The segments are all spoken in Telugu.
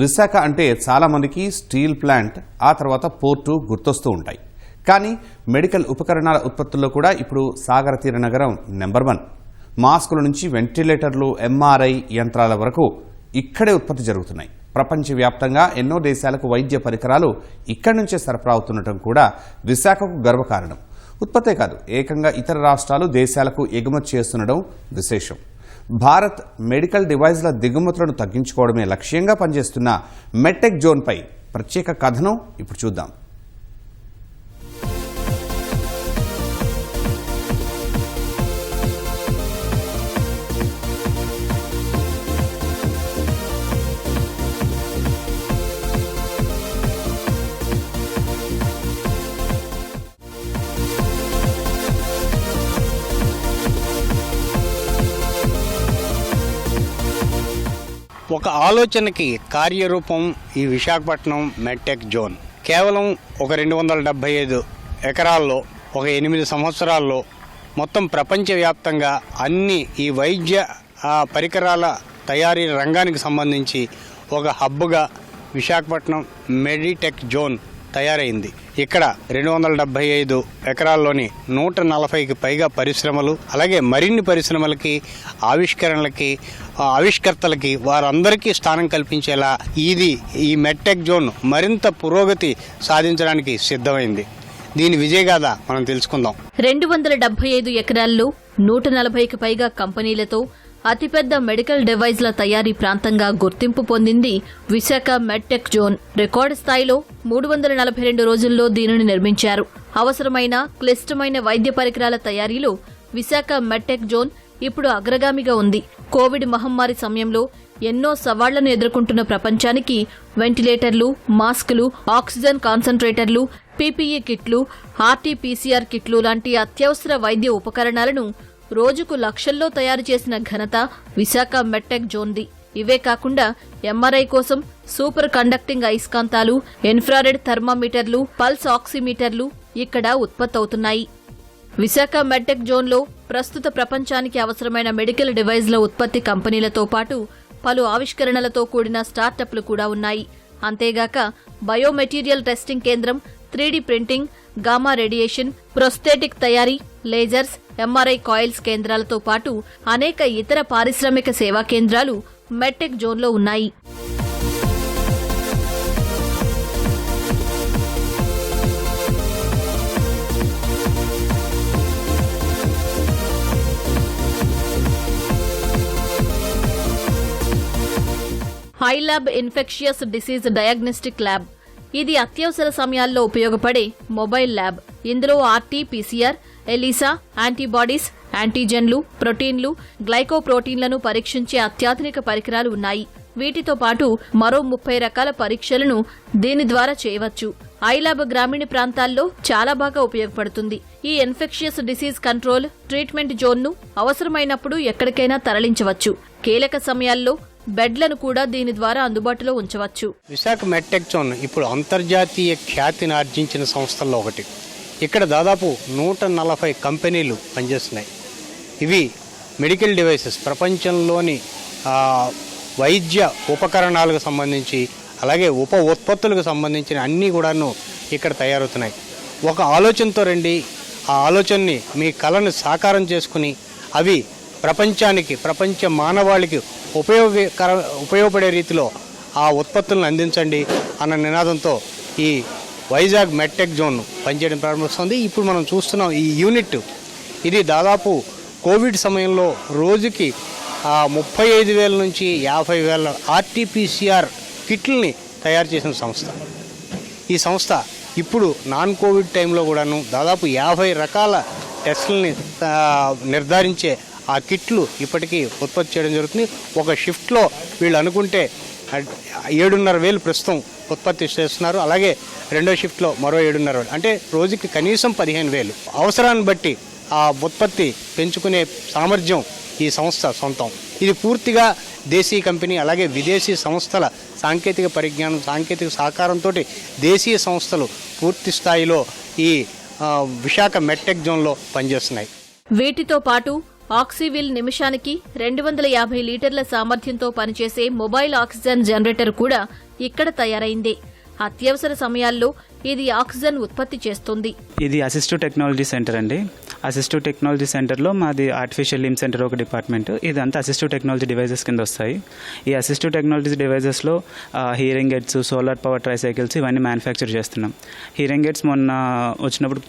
విశాఖ అంటే చాలామందికి స్టీల్ ప్లాంట్ ఆ తర్వాత పోర్టు గుర్తొస్తూ ఉంటాయి. కానీ మెడికల్ ఉపకరణాల ఉత్పత్తుల్లో కూడా ఇప్పుడు సాగర తీర నగరం నెంబర్ వన్. మాస్కుల నుంచి వెంటిలేటర్లు ఎంఆర్ఐ యంత్రాల వరకు ఇక్కడే ఉత్పత్తి జరుగుతున్నాయి. ప్రపంచవ్యాప్తంగా ఎన్నో దేశాలకు వైద్య పరికరాలు ఇక్కడి నుంచే సరఫరా అవుతుండటం కూడా విశాఖకు గర్వకారణం. ఉత్పత్తే కాదు ఏకంగా ఇతర రాష్ట్రాలు దేశాలకు ఎగుమతి చేస్తుండడం విశేషం. భారత్ మెడికల్ డివైజ్ల దిగుమతులను తగ్గించుకోవడమే లక్ష్యంగా పనిచేస్తున్న మెట్టెక్ జోన్పై ప్రత్యేక కథనం ఇప్పుడు చూద్దాం. ఒక ఆలోచనకి కార్యరూపం ఈ విశాఖపట్నం మెడ్టెక్ జోన్. కేవలం ఒక రెండు వందల డెబ్బై ఐదు ఎకరాల్లో ఒక ఎనిమిది సంవత్సరాల్లో మొత్తం ప్రపంచవ్యాప్తంగా అన్ని ఈ వైద్య పరికరాల తయారీ రంగానికి సంబంధించి ఒక హబ్గా విశాఖపట్నం మెడిటెక్ జోన్ తయారైంది. ఇక్కడ రెండు వందల డెబ్బై ఐదు ఎకరాల్లోని నూట నలభైకి పైగా పరిశ్రమలు అలాగే మరిన్ని పరిశ్రమలకి ఆవిష్కరణలకి ఆవిష్కర్తలకి వారందరికీ స్థానం కల్పించేలా ఇది ఈ మెట్టెక్ జోన్ మరింత పురోగతి సాధించడానికి సిద్ధమైంది. దీని విజయగాథ మనం తెలుసుకుందాం. రెండు వందల డెబ్బై ఐదు ఎకరాల్లో నూట నలభైకి పైగా కంపెనీలతో అతిపెద్ద మెడికల్ డివైజ్ల తయారీ ప్రాంతంగా గుర్తింపు పొందింది విశాఖ మెడ్టెక్ జోన్. రికార్డు స్థాయిలో మూడు వందల నలభై రెండు రోజుల్లో దీనిని నిర్మించారు. అవసరమైన క్లిష్టమైన వైద్య పరికరాల తయారీలో విశాఖ మెడ్టెక్ జోన్ ఇప్పుడు అగ్రగామిగా ఉంది. కోవిడ్ మహమ్మారి సమయంలో ఎన్నో సవాళ్ళను ఎదుర్కొంటున్న ప్రపంచానికి వెంటిలేటర్లు మాస్కులు ఆక్సిజన్ కాన్సంట్రేటర్లు పీపీఈ కిట్లు ఆర్టీపీసీఆర్ కిట్లు లాంటి అత్యవసర వైద్య ఉపకరణాలను రోజుకు లక్షల్లో తయారు చేసిన ఘనత విశాఖ మెట్టెక్ జోన్ది. ఇవే కాకుండా ఎంఆర్ఐ కోసం సూపర్ కండక్టింగ్ అయస్కాంతాలు ఇన్ఫ్రారెడ్ థర్మామీటర్లు పల్స్ ఆక్సిమీటర్లు ఇక్కడ ఉత్పత్తవుతున్నాయి. విశాఖ మెడ్టెక్ జోన్లో ప్రస్తుత ప్రపంచానికి అవసరమైన మెడికల్ డివైజ్ల ఉత్పత్తి కంపెనీలతో పాటు పలు ఆవిష్కరణలతో కూడిన స్టార్టప్లు కూడా ఉన్నాయి. అంతేగాక బయోమెటీరియల్ టెస్టింగ్ కేంద్రం three D printing gamma radiation prosthetic తయారీ లేజర్స్ ఎంఆర్ఐ కాయిల్స్ కేంద్రాలతో పాటు అనేక ఇతర పారిశ్రామిక సేవా కేంద్రాలు మెట్టెక్ జోన్లో ఉన్నాయి. High lab infectious disease diagnostic lab ఇది అత్యవసర సమయాల్లో ఉపయోగపడే మొబైల్ ల్యాబ్. ఇందులో ఆర్టీ పీసీఆర్ ఎలిసా యాంటీబాడీస్ యాంటీజెన్లు ప్రోటీన్లు గ్లైకోప్రోటీన్లను పరీక్షించే అత్యాధునిక పరికరాలు ఉన్నాయి. వీటితో పాటు మరో ముప్పై రకాల పరీక్షలను దీని ద్వారా చేయవచ్చు. ఐలాబ్ గ్రామీణ ప్రాంతాల్లో చాలా బాగా ఉపయోగపడుతుంది. ఈ ఇన్ఫెక్షియస్ డిసీజ్ కంట్రోల్ ట్రీట్మెంట్ జోన్ను అవసరమైనప్పుడు ఎక్కడికైనా తరలించవచ్చు. కీలక సమయాల్లో బెడ్లను కూడా దీని ద్వారా అందుబాటులో ఉంచవచ్చు. విశాఖ మెట్టెక్ జోన్ ఇప్పుడు అంతర్జాతీయ ఖ్యాతిని ఆర్జించిన సంస్థల్లో ఒకటి. ఇక్కడ దాదాపు నూట నలభై కంపెనీలు పనిచేస్తున్నాయి. ఇవి మెడికల్ డివైసెస్ ప్రపంచంలోని వైద్య ఉపకరణాలకు సంబంధించి అలాగే ఉప ఉత్పత్తులకు సంబంధించిన అన్నీ కూడాను ఇక్కడ తయారవుతున్నాయి. ఒక ఆలోచనతో రండి. ఆ ఆలోచనని మీ కళను సాకారం చేసుకుని అవి ప్రపంచానికి ప్రపంచ మానవాళికి ఉపయోగకర ఉపయోగపడే రీతిలో ఆ ఉత్పత్తులను అందించండి అన్న నినాదంతో ఈ వైజాగ్ మెట్టెక్ జోన్ పనిచేయడం ప్రారంభిస్తుంది ఇప్పుడు మనం చూస్తున్నాం ఈ యూనిట్. ఇది దాదాపు కోవిడ్ సమయంలో రోజుకి ముప్పై ఐదు వేల నుంచి యాభై వేల ఆర్టీపీసీఆర్ కిట్లని తయారు చేసిన సంస్థ. ఈ సంస్థ ఇప్పుడు నాన్ కోవిడ్ టైంలో కూడాను దాదాపు యాభై రకాల టెస్టులని నిర్ధారించే ఆ కిట్లు ఇప్పటికీ ఉత్పత్తి చేయడం జరుగుతుంది. ఒక షిఫ్ట్లో వీళ్ళు అనుకుంటే ఏడున్నర వేలు ప్రస్తుతం ఉత్పత్తి చేస్తున్నారు. అలాగే రెండో షిఫ్ట్లో మరో ఏడున్నర వేలు. అంటే రోజుకి కనీసం పదిహేను వేలు. అవసరాన్ని బట్టి ఆ ఉత్పత్తి పెంచుకునే సామర్థ్యం ఈ సంస్థ సొంతం. ఇది పూర్తిగా దేశీయ కంపెనీ అలాగే విదేశీ సంస్థల సాంకేతిక పరిజ్ఞానం సాంకేతిక సహకారంతో దేశీయ సంస్థలు పూర్తి స్థాయిలో ఈ విశాఖ మెట్టెక్ జోన్లో పనిచేస్తున్నాయి. వీటితో పాటు ఆక్సివిల్ నిమిషానికి రెండు వందల యాభై లీటర్ల సామర్థ్యంతో పనిచేసే మొబైల్ ఆక్సిజన్ జనరేటర్ కూడా ఇక్కడ తయారైంది. అత్యవసర సమయాల్లో ఇది ఆక్సిజన్ ఉత్పత్తి చేస్తుంది. ఇది అసిస్టివ్ టెక్నాలజీ సెంటర్ అండి. అసిస్టివ్ టెక్నాలజీ సెంటర్లో మాది ఆర్టిఫిషియల్ లిమ్ సెంటర్ ఒక డిపార్ట్మెంట్ ఇదంతా అసిస్టివ్ టెక్నాలజీ డివైజెస్ కింద వస్తాయి. ఈ assistive technology డివైజెస్లో hearing aids solar power tricycles ఇవన్నీ మ్యానుఫ్యాక్చర్ చేస్తున్నాం. హీరింగ్ ఎడ్స్ మొన్న వచ్చినప్పుడు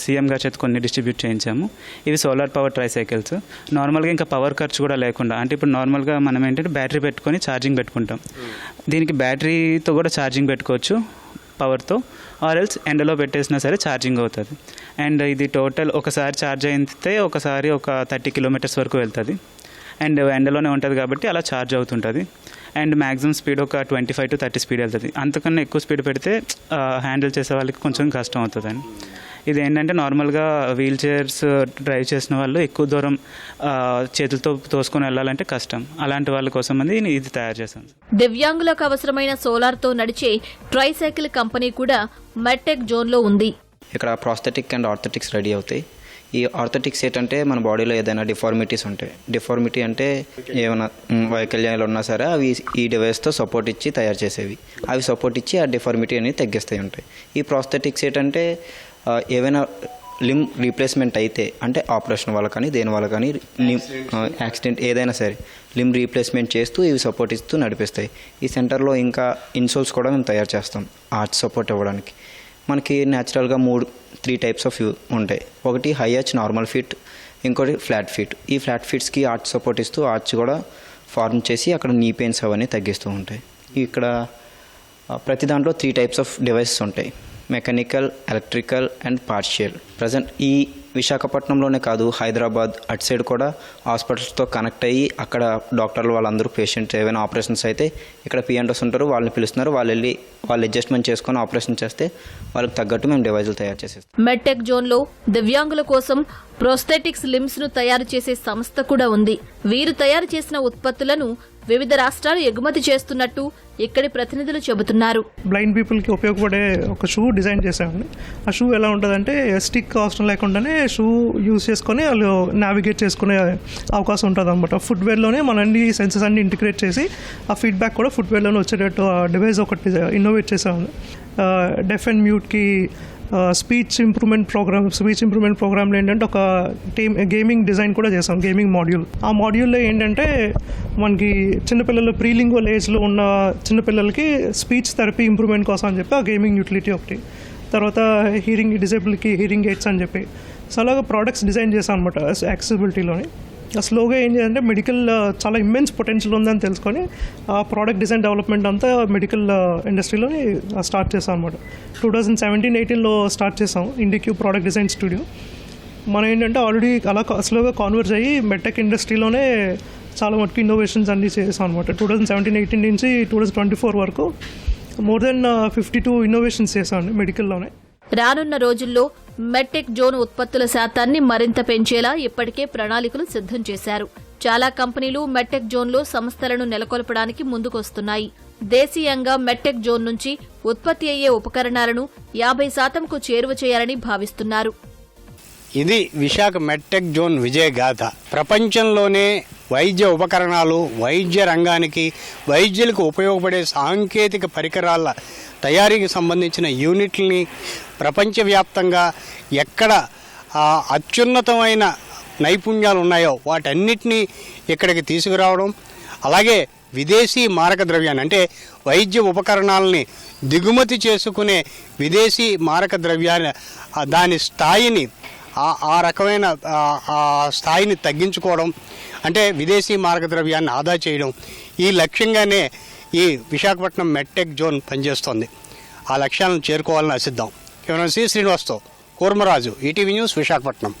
సీఎం గారి చేత కొన్ని డిస్ట్రిబ్యూట్ చేయించాము. ఇవి సోలార్ పవర్ ట్రైసైకిల్స్ నార్మల్గా ఇంకా పవర్ ఖర్చు కూడా లేకుండా అంటే ఇప్పుడు నార్మల్గా మనం ఏంటంటే బ్యాటరీ పెట్టుకొని ఛార్జింగ్ పెట్టుకుంటాం. దీనికి బ్యాటరీతో కూడా ఛార్జింగ్ పెట్టుకోవచ్చు. పవర్తో ఆర్ ఎల్స్ ఎండలో పెట్టేసినా సరే ఛార్జింగ్ అవుతుంది. అండ్ ఇది టోటల్ ఒకసారి ఛార్జ్ అయితే ఒకసారి ఒక థర్టీ కిలోమీటర్స్ వరకు వెళ్తుంది. అండ్ ఎండలోనే ఉంటుంది కాబట్టి అలా ఛార్జ్ అవుతుంటుంది. అండ్ మ్యాక్సిమం స్పీడ్ ఒక twenty five to thirty speed వెళ్తుంది. అంతకన్నా ఎక్కువ స్పీడ్ పెడితే హ్యాండిల్ చేసే వాళ్ళకి కొంచెం కష్టం అవుతుందని. ఇది ఏంటంటే నార్మల్గా వీల్ చైర్స్ డ్రైవ్ చేసిన వాళ్ళు ఎక్కువ దూరం చేతులతో తోసుకొని వెళ్ళాలంటే కష్టం. అలాంటి వాళ్ళ కోసం అని ఇది తయారు చేశాను. దివ్యాంగులకు అవసరమైన సోలార్తో నడిచే ట్రైసైకిల్ కంపెనీ కూడా మెట్టెక్ జోన్లో ఉంది. ఇక్కడ ప్రాస్థెటిక్ అండ్ ఆర్థెటిక్స్ రెడీ అవుతాయి. ఈ ఆర్థెటిక్స్ ఏంటంటే మన బాడీలో ఏదైనా డిఫార్మిటీస్ ఉంటాయి డిఫార్మిటీ అంటే ఏమైనా వైకల్యాలు ఉన్నా సరే అవి ఈ డివైస్తో సపోర్ట్ ఇచ్చి తయారు చేసేవి. అవి సపోర్ట్ ఇచ్చి ఆ డిఫార్మిటీ అనేది తగ్గిస్తాయి ఉంటాయి. ఈ ప్రాస్థెటిక్స్ ఏంటంటే ఏవైనా లిమ్ రీప్లేస్మెంట్ అయితే అంటే ఆపరేషన్ వల్ల కానీ దేని వల్ల కానీ లిమ్ యాక్సిడెంట్ ఏదైనా సరే లిమ్ రీప్లేస్మెంట్ చేస్తూ ఇవి సపోర్ట్ ఇస్తూ నడిపిస్తాయి. ఈ సెంటర్లో ఇంకా ఇన్సోల్స్ కూడా మేము తయారు చేస్తాం ఆర్చ్ సపోర్ట్ ఇవ్వడానికి. మనకి న్యాచురల్గా మూడు త్రీ టైప్స్ ఆఫ్ ఉంటాయి. ఒకటి హై హచ్ నార్మల్ ఫిట్ ఇంకోటి ఫ్లాట్ ఫిట్. ఈ ఫ్లాట్ ఫిట్స్కి ఆర్చ్ సపోర్ట్ ఇస్తూ ఆర్చ్ కూడా ఫార్మ్ చేసి అక్కడ నీ పెయిన్స్ అవన్నీ తగ్గిస్తూ ఉంటాయి. ఇక్కడ ప్రతి దాంట్లో త్రీ టైప్స్ ఆఫ్ డివైసెస్ ఉంటాయి. Mechanical electrical and partial present ఈ విశాఖపట్నంలోనే కాదు హైదరాబాద్ అటు సైడ్ కూడా హాస్పిటల్స్తో కనెక్ట్ అయ్యి అక్కడ డాక్టర్లు వాళ్ళందరూ పేషెంట్ ఏమైనా ఆపరేషన్స్ అయితే ఇక్కడ పిఎంటోస్ ఉంటారు వాళ్ళని పిలుస్తున్నారు వాళ్ళు వెళ్ళి వాళ్ళు అడ్జస్ట్మెంట్ చేసుకొని ఆపరేషన్ చేస్తే వాళ్ళకి తగ్గట్టు మేము డివైజులు తయారు చేసేస్తాం. మెడ్టెక్ జోన్లో దివ్యాంగుల కోసం ప్రోస్థెటిక్స్ లిమ్స్ను తయారు చేసే సంస్థ కూడా ఉంది. వీరు తయారు చేసిన ఉత్పత్తులను వివిధ రాష్ట్రాలు ఎగుమతి చేస్తున్నట్టు ఇక్కడి ప్రతినిధులు చెబుతున్నారు. బ్లైండ్ పీపుల్కి ఉపయోగపడే ఒక షూ డిజైన్ చేసామండి ఆ షూ ఎలా ఉంటుందంటే స్టిక్ అవసరం లేకుండానే షూ యూస్ చేసుకొని వాళ్ళు నావిగేట్ చేసుకునే అవకాశం ఉంటుంది అనమాట ఫుట్వేర్లోనే మన అన్ని సెన్సెస్ అన్ని ఇంటిగ్రేట్ చేసి ఆ ఫీడ్బ్యాక్ కూడా ఫుట్వేర్లోనే వచ్చేటట్టు ఆ డివైస్ ఒకటి ఇన్నోవేట్ చేసామండి deaf and మ్యూట్కి speech improvement program speech improvement ప్రోగ్రామ్లో ఏంటంటే ఒక టీమ్ గేమింగ్ డిజైన్ కూడా చేసాం గేమింగ్ మాడ్యూల్ ఆ మాడ్యూల్లో ఏంటంటే మనకి చిన్నపిల్లలు ప్రీలింగ్వల్ ఏజ్లో ఉన్న చిన్నపిల్లలకి స్పీచ్ థెరపీ ఇంప్రూవ్మెంట్ కోసం అని చెప్పి ఆ గేమింగ్ యూటిలిటీ ఒకటి. తర్వాత హీరింగ్ డిజేబుల్కి హీరింగ్ ఎయిడ్స్ అని చెప్పి. సో అలాగా ప్రోడక్ట్స్ డిజైన్ చేశాం అనమాట యాక్సెసిబిలిటీలోని స్లోగా ఏం చేయాలంటే మెడికల్ చాలా ఇమ్మెన్స్ పొటెన్షియల్ ఉందని తెలుసుకొని ఆ ప్రోడక్ట్ డిజైన్ డెవలప్మెంట్ అంతా మెడికల్ ఇండస్ట్రీలోని స్టార్ట్ చేసాం అనమాట టూ థౌజండ్ సెవెంటీన్ ఎయిటీన్లో స్టార్ట్ చేసాం ఇండిక్యూ ప్రోడక్ట్ డిజైన్ స్టూడియో మనం ఏంటంటే ఆల్రెడీ అలా స్లోగా కాన్వర్జ్ అయ్యి మెడ్టెక్ ఇండస్ట్రీలోనే చాలా మటుకు ఇన్నోవేషన్స్ అన్ని చేసాం అనమాట టూ థౌజండ్ సెవెంటీన్ ఎయిటీన్ నుంచి టూ థౌజండ్ ట్వంటీ ఫోర్ వరకు more than fifty two innovations చేసామండి మెడికల్లోనే రానున్న రోజుల్లో మెట్టెక్ జోన్ ఉత్పత్తుల శాతాన్ని మరింత పెంచేలా ఇప్పటికే ప్రణాళికలు సిద్ధం చేశారు. చాలా కంపెనీలు మెట్టెక్ జోన్లో సంస్థలను నెలకొల్పడానికి ముందుకొస్తున్నాయి. దేశీయంగా మెట్టెక్ జోన్ నుంచి ఉత్పత్తి అయ్యే ఉపకరణాలను యాభై శాతంకు చేరువ చేయాలని భావిస్తున్నారు. ఇది విశాఖ మెట్టెక్ జోన్ విజయగాథ ప్రపంచంలోనే వైద్య ఉపకరణాలు వైద్య రంగానికి వైద్యులకు ఉపయోగపడే సాంకేతిక పరికరాల తయారీకి సంబంధించిన యూనిట్లని ప్రపంచవ్యాప్తంగా ఎక్కడ అత్యున్నతమైన నైపుణ్యాలు ఉన్నాయో వాటన్నిటినీ ఇక్కడికి తీసుకురావడం అలాగే విదేశీ మారక ద్రవ్యాన్ని అంటే వైద్య ఉపకరణాలని దిగుమతి చేసుకునే విదేశీ మారక ద్రవ్యాన్ని దాని స్థాయిని ఆ- ఆ రకమైన ఆ- స్థాయిని తగ్గించుకోవడం అంటే విదేశీ మారక ద్రవ్యాన్ని ఆదా చేయడం ఈ లక్ష్యంగానే ఈ విశాఖపట్నం మెట్టెక్ జోన్ పనిచేస్తోంది. ఆ లక్ష్యాలను చేరుకోవాలని ఆశిద్దాం. కేవలం సి శ్రీనివాస్తో కూర్మరాజు ఈటీవీ న్యూస్ విశాఖపట్నం.